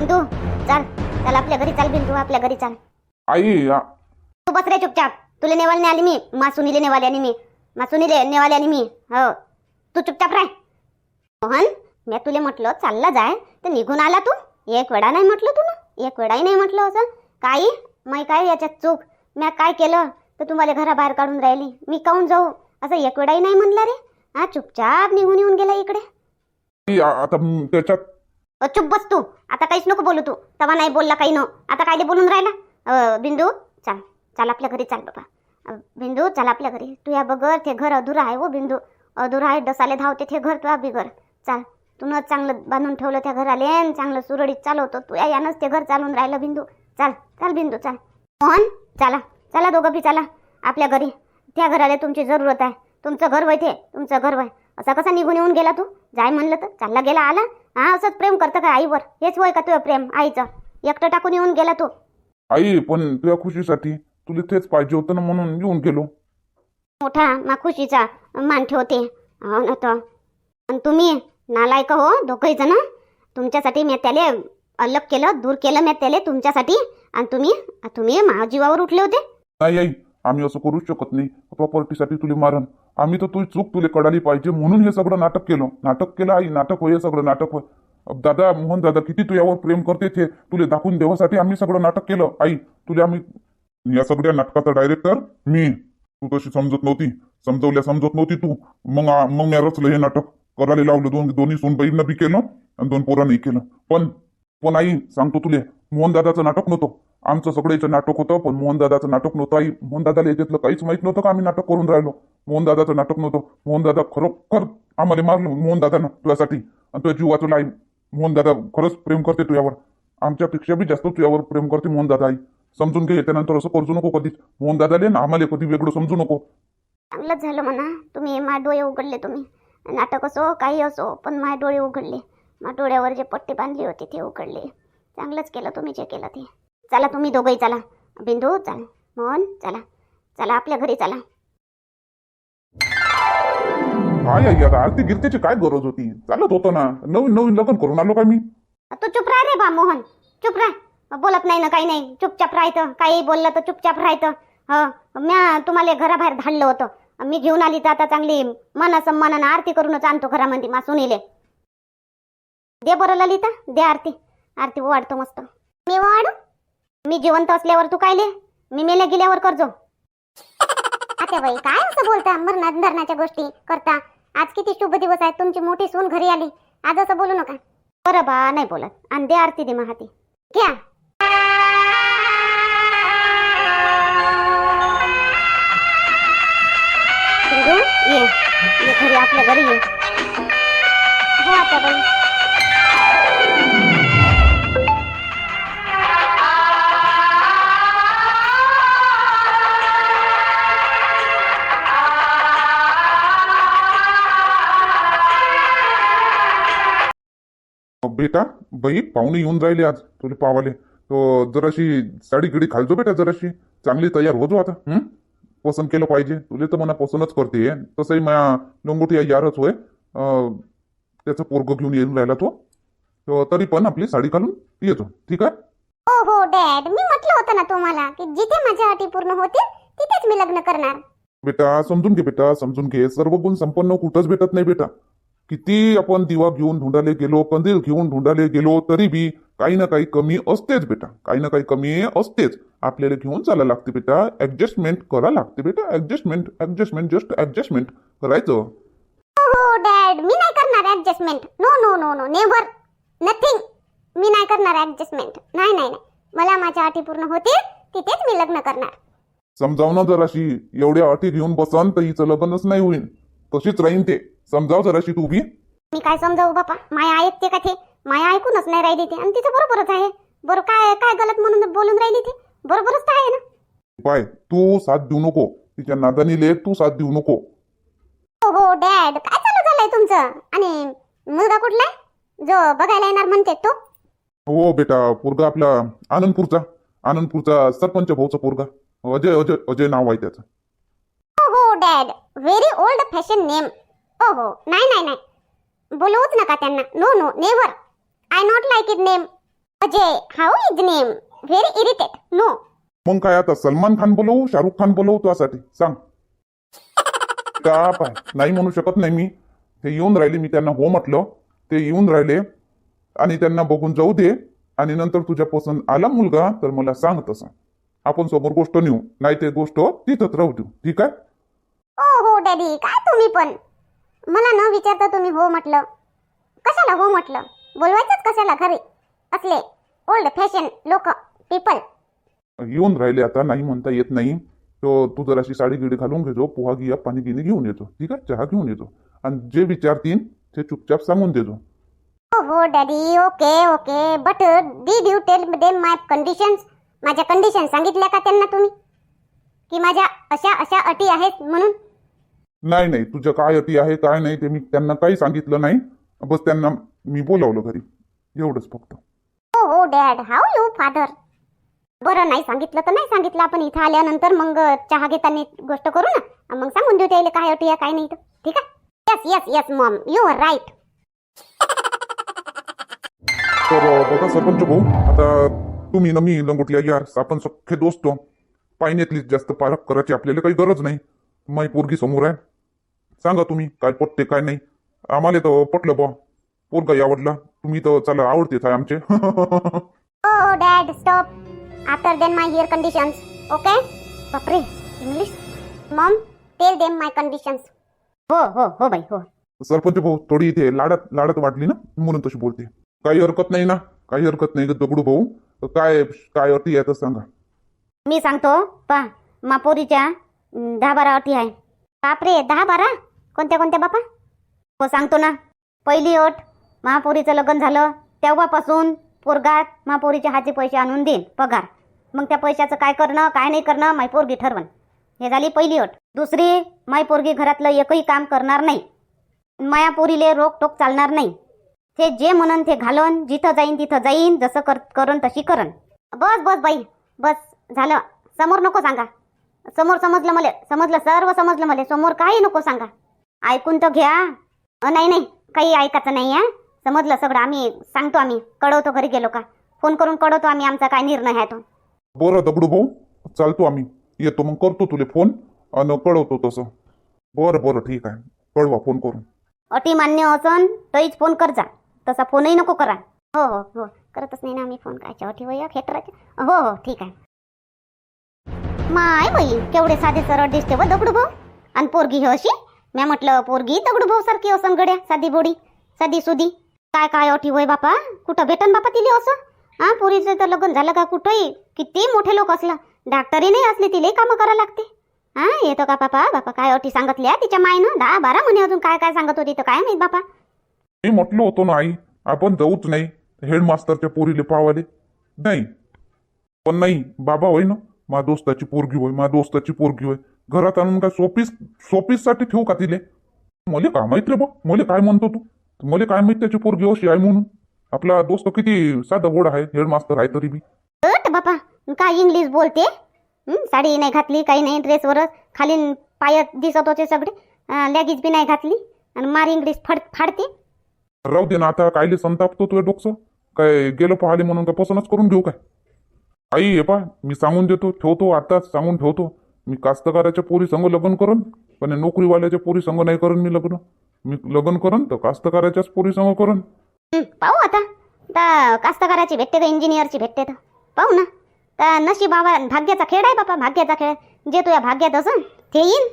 बिंदू चाल. चाल आपल्या घरी चाल बिंदू आपल्या घरी चाल. आई आ- तू बस रे चुपचाप. तुला नेवाल आली मी. मासुनीले नेवाल्याने मी. मासुनीले नेवाल्याने मी. हो. तू चुपचाप राह. मोहन मी तुला म्हटलं चालला जाय. तर निघून आला तू? एक वेळा नाही म्हटलं तू ना एक वेळाही नाही म्हटलं असं? काही? मै काय याच्यात चूक? मी काय केलं? तर तुम्हाला घराबाहेर काढून राहिली. मी काहून जाऊ? असं एक वेळाही नाही म्हणला रे. हा चुपचाप निघून येऊन गेला इकडे. आई, आ- आता म, त्याच्यात चुप बस तू. आता काहीच नको बोलू तू. तवा नाही बोलला काही न. आता काय बोलून राहिला? बिंदू चाल. चाल आपल्या घरी चाल बाबा. बिंदू चाल आपल्या घरी. तू या बगर ते घर अधुरा आहे हो बिंदू. अधुरा आहे डसाले धावते ते घर तुला बिगर. चाल. तू चांगलं बांधून ठेवलं त्या घराले चांगलं सुरळीत चालवतो. तू या यानंच ते घर चालून राहिलं बिंदू. चाल. चाल बिंदू चाल. मोहन चला. चला दोघं बी चला. आपल्या घरी. त्या घराला तुमची जरूरत आहे. तुमचं घर वय ते. तुमचं घर वय. असा कसा निघून येऊन गेला तू? जाय म्हणलं तर. चालला गेला आला. हा असंच प्रेम करतं का आईवर? हेच वय का तुझं प्रेम आईचं? एकटं टाकून येऊन गेला तू. आई पण तुझ्या खुशीसाठी तुला तेच पाहिजे होतं ना म्हणून येऊन गेलो. मोठा मा खुशीचा मान ठेवते. हो ना तर आणि तुम्ही नालायक हो दोघंही जण. तुमच्यासाठी मी त्याले अलग केलं दूर केलं मी त्याले तुमच्यासाठी. आणि तुम्ही तुम्ही मा जीवावर उठले होते. नाही आई आम्ही असं करूच शकत नाही. प्रॉपर्टीसाठी तुला मारण. आम्ही तर तुझी चूक तुला कळाली पाहिजे म्हणून हे सगळं नाटक केलं. नाटक केलं आई नाटक होय हे सगळं नाटक होय. दादा मोहन दादा किती तुझ्यावर प्रेम करते ते तुला दाखवून देवासाठी आम्ही सगळं नाटक केलं. आई तुला आम्ही या सगळ्या नाटकाचा डायरेक्टर मी. तू तशी समजत नव्हती. समजवल्या समजत नव्हती तू. मग मग मी रचलं हे नाटक. करायला लावलं. दोन दोन्ही सोनबाईंना बी केलं आणि दोन पोरांनी केलं. पण पण आई सांगतो तुले मोहन दादाचं नाटक नव्हतं. आमचं सगळ्याचं नाटक होतं पण मोहनदादाचं नाटक नव्हतं. आई मोहनदादाला याच्यातलं काहीच माहीत नव्हतं का आम्ही नाटक करून राहिलो? मोहनदादाचं नाटक नव्हतं. मोहनदादा खरोखर आम्हाला मारलं मोहनदादानं तुझ्यासाठी. आणि तुझ्या जीव वाचवला आई मोहनदादा खरंच प्रेम करते तुझ्यावर आमच्यापेक्षा बी जास्त तुझ्यावर प्रेम करते मोहनदादा आई. समजून घे त्यानंतर असं करू नको कधीच. मोहनदादाले ना आम्हाला कधी वेगळं समजू नको. चांगलंच झालं म्हणा. तुम्ही मा डोळे उघडले तुम्ही. नाटक असो काही असो पण माय डोळे उघडले. मा डोळ्यावर जे पट्टी बांधली होती ते उघडले. चांगलंच केलं तुम्ही जे केलं ते. चला तुम्ही दोघंही चला. बिंदू चला. मोहन चला. चला आपल्या घरी चला. काय आई आता आरती गिरतेची काय गरज होती? चालत होतं ना. नवीन नवीन लग्न करून आलो का मी? तू चुप राह रे बा मोहन. चुप राह. बोलत नाही ना काही नाही. चुपचाप राहायचं. काही बोललं तर चुपचाप राहायचं. हो. म्या तुम्हाला घराबाहेर धाडलं होतं. मी घेऊन आली तर आता चांगली मन सन्मानानं आरती करूनच आणतो घरामध्ये मा सुनीले. दे बरं ललिता. दे आरती. आरती वाढतो मस्त. मी वाढू मी जिवंत असल्यावर तू काय ले मी मेल्या गेल्यावर करजो आता बाई काय असं बोलता? मरणात धरणाच्या गोष्टी करता. आज किती शुभ दिवस आहेत तुमची मोठी सून घरी आली. आज असं बोलू नका. बरं बा नाही बोलत. आणि दे आरती दे महाती. घ्या. ये. ये घरी आपल्या घरी ये. हो आता बाई. बेटा बाई पाहुणे येऊन राहिले आज. तुला पावाले. तो जराशी साडी गिडी खालजो बेटा जराशी. चांगली तयार होजो आता हं? पसंत केलं पाहिजे. तुला तर मना पसंतच करते तसंही माझ्या लोंगोटी यारच होय. अं, त्याचं पोरग घेऊन येऊन राहिला तो. तो तरी पण आपली साडी घालून येतो. ठीक आहे? हो हो डॅड. मी म्हटलं होतं ना तुम्हाला की जिथे माझ्या अटी पूर्ण होतील तिथेच मी लग्न करणार. बेटा समजून घे बेटा समजून घे. सर्व गुण संपन्न कुठंच भेटत नाही बेटा. किती आपण दिवा घेऊन ढुंढाले गेलो कंदील घेऊन ढुंढाले गेलो तरी बी काही ना काही कमी असतेच बेटा. काही ना काही कमी असतेच. आपल्याला घेऊन चालायला लागते बेटा. ऍडजस्टमेंट करा लागते बेटा. ऍडजस्टमेंट ऍडजस्टमेंट जस्ट ऍडजस्टमेंट करायचं. हो हो डॅड मी नाही करणार adjustment no no no no never nothing मी नाही करणार ऍडजस्टमेंट नाही नाही नाही. मला माझ्या अटी पूर्ण होतील. तिथेच मी लग्न करणार. समजाव ना जराशी. एवढ्या अटी घेऊन बसन तर हिचं लग्नच नाही होईल तशीच राहीन ते. समजाव जराशी तू बी मी काय समजावू बापा? माया ऐकते का ते? माया ऐकूनच नाही राहिली ते. आणि तिचं बरोबरच आहे. बरं काय काय गलत म्हणून बोलून राहिली ते? बरोबरच तर आहे ना. पाय तू साथ देऊ नको. तिच्या नादानी ले तू साथ देऊ नको. हो हो डॅड काय चालू झालंय तुमचं? आणि मुलगा कुठला आहे? जो बघायला येणार म्हणते तो? हो बेटा पोरगा आपला आनंदपूरचा. आनंदपूरचा सरपंच भाऊचा पोरगा. अजय अजय अजय नाव आहे त्याचं. Dad very old fashion name ओ हो नाही नाही नाही बोलवूच नका त्यांना. No no never I not like it name Ajay how is name very irritate no मग काय आता? सलमान खान बोलवू? शाहरुख खान बोलवू तुझ्यासाठी? सांग. का पाय? नाही म्हणू शकत नाही मी. ते येऊन राहिले मी त्यांना हो म्हटलं. ते येऊन राहिले. आणि त्यांना बघून जाऊ दे. आणि नंतर तुझ्या पसंत आला मुलगा तर मला सांग तसं. आपण समोर गोष्ट नेऊ. नाही ते गोष्ट तिथंच राहू देऊ. ठीक आहे? ओ हो डॅडी काय तुम्ही पण? मला न विचारता तुम्ही हो म्हटलं. कशाला हो म्हटलं? बोलवायचंच कशाला घरी? असले ओल्ड फॅशन लोक पीपल येऊन राहिले आता नाही म्हणता येत नाही. तो तू जराशी साडी गिडी घालून घेतो पोहा गिया पाणी गिनी घेऊन येतो. ठीक आहे? चहा घेऊन येतो. आणि जे विचारतील ते चुपचाप सांगून देतो हो हो daddy okay okay. But did you tell them my conditions माझ्या कंडिशन सांगितल्या का त्यांना तुम्ही? की माझ्या अशा अशा अटी आहेत म्हणून? नाही नाही तुझं काय अटी आहे काय नाही ते मी त्यांना काही सांगितलं नाही. बस त्यांना मी बोलावलं घरी. एवढंच फक्त. हो हो डॅड. How you father. बरं नाही सांगितलं तर नाही सांगितलं. आपण इथं आल्यानंतर मग चहा घेताना गोष्ट करू ना? मग सांगून देऊ त्याला काय अटी आहे काय नाही तर. ठीक आहे? Yes yes yes mom you are right तर बघा सरपंच भाऊ आता तुम्ही ना मी लंगोटल्या यार आपण सख्खे दोस्त. पायण्यातलीच जास्त पारख करायची आपल्याला काही गरज नाही. माई पोरगी समोर आहे. सांगा तुम्ही काय पटते काय नाही. आम्हाला तर पटलं बा पोरगा आवडला तुम्ही तर चला आवडतेच आहे आमचे. stop. After then, my here conditions. Okay? बापरे English? Mom tell them my conditions. हो हो हो बाई हो. सरपंच भाऊ थोडी इथे लाडात लाडात वाटली ना? म्हणून तशी बोलते. काही हरकत नाही ना? काही हरकत नाही दगडू भाऊ. तर काय काय अटी आहे तर सांगा. मी सांगतो पा मापोरीच्या दहा बारा अटी आहे. बापरे दहा बारा? कोणत्या कोणत्या बापा? हो सांगतो ना. पहिली अट महापोरीचं लग्न झालं तेव्हापासून पोरगात महापोरीच्या हाती पैसे आणून देईन पगार. मग त्या पैशाचं काय करणं काय नाही करणं माय पोरगी ठरवण हे झाली पहिली अट दुसरी माय पोरगी घरातलं एकही काम करणार नाही. माया पोरीले रोकटोक चालणार नाही. ते जे म्हणन ते घालन जिथं जाईन तिथं जाईन जसं कर करन तशी करन बस बस बाई. बस झालं. समोर नको सांगा. समोर समजलं मला. समजलं सर्व समजलं मला. समोर काही नको सांगा. ऐकून तर घ्या. अ, नाही नाही काही ऐकायचं नाही हा. समजलं सगळं. आम्ही सांगतो आम्ही. कळवतो घरी गेलो का? फोन करून कळवतो आम्ही आमचा काय निर्णय आहे तो. बरं दगडू भाऊ चालतो आम्ही. येतो मग करतो तुले फोन. आणि कळवतो तसं. बरं बरं ठीक आहे. कळवा फोन करून. अटी मान्य असन तरीच फोन कर जा. तसा फोनही नको करा. हो हो हो. करतच नाही ना आम्ही फोन. कायच्या अटी वय खेटराच्या? हो हो ठीक आहे. माय बाई केवढे साधे सरळ दिसते व दगडू भाऊ. आणि पोरगी हे अशी? म्या म्हटलं पोरगी दगडू भाऊ सारखी असन गड्या साधी बोडी साधी सुधी. काय काय अटी होय बापा? कुठं भेटन बापा तिले असं? हा पोरीचं तर लग्न झालं का कुठंही? किती मोठे लोक असला. डॉक्टरी नाही असले तिले कामं करा लागते. हा येतो का बापा? बापा काय अटी सांगितल्या तिच्या मायनं दहा बारा म्हणे अजून काय काय सांगत होती तर काय माहीत बापा. मी म्हटलं होतो ना आई आपण जाऊच नाही हेडमास्टरच्या पोरीले पावाले. नाही. पण नाही बाबा होय ना मा दोस्ताची पोरगी होय मा दोस्ताची पोरगी होय. घरात आणून काय सोपीस सोपीससाठी ठेवू का तिले? मले काय माहीत रे बा मले काय म्हणतो तू? मले काय माहीत त्याची पोरगी अशी आहे म्हणून? आपला दोस्त किती साधा गोड आहे हेडमास्टर आहे तरी बी. अट बापा काय इंग्लिश बोलते? हं, साडी नाही घातली काही नाही ड्रेसवरच खाली पायात दिसत होते सगळे. लॅगेज बी नाही घातली आणि मार इंग्लिश फड फाडते. राहू दे ना आता कायले संतापतो तुझ्या डोकसं? काय गेलो पाहिले म्हणून काय पसंतच करून घेऊ काय? आई हे पा मी सांगून देतो ठेवतो आताच सांगून ठेवतो. मी कास्तकाराच्या पोरी संग लग्न करन पण नोकरीवाल्याच्या पोरी संग नाही करन मी लग्न. मी लग्न करन तर कास्तकाराच्याच पोरी संग करन. हं, पाहू आता. तर कास्तकाराची भेटते का इंजिनियरची भेटते तर? पाहू ना. तर नशीब बाबा भाग्याचा खेळ आहे बापा भाग्याचा खेळ. जे तुझ्या भाग्यात असं ते येईन.